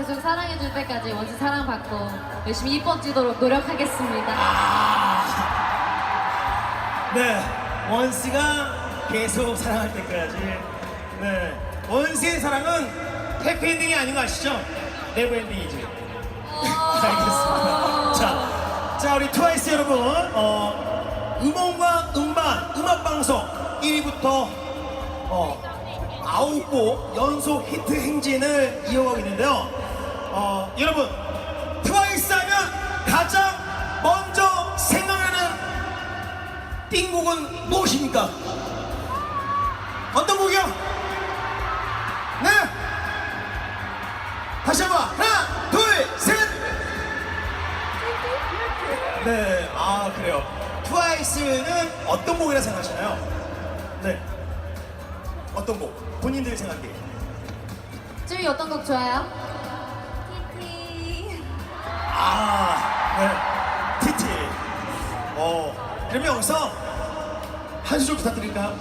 계속 사랑해줄 때까지 원씨 사랑받고 열심히 이뻐지도록 노력하겠습니다. 네, 원씨가 계속 사랑할 때까지. 네, 원씨의 사랑은 해피엔딩이 아닌 거 아시죠? 네버엔딩이지. 알겠습니다. 자, 자 우리 트와이스 여러분, 어, 음원과 음반, 음악 방송 1위부터 어, 아홉 곡 연속 히트 행진을 이어가고 있는데요. 어, 여러분, 트와이스 하면 가장 먼저 생각나는 띵곡은 무엇입니까? 어떤 곡이요? 네? 다시 한번 하나, 둘, 셋! 네, 아 그래요. 트와이스는 어떤 곡이라 생각하시나요? 네. 어떤 곡? 본인들 생각에. 쭈이 어떤 곡 좋아요? 티티. 어, 그러면 여기서 한 수절 부탁드릴까요?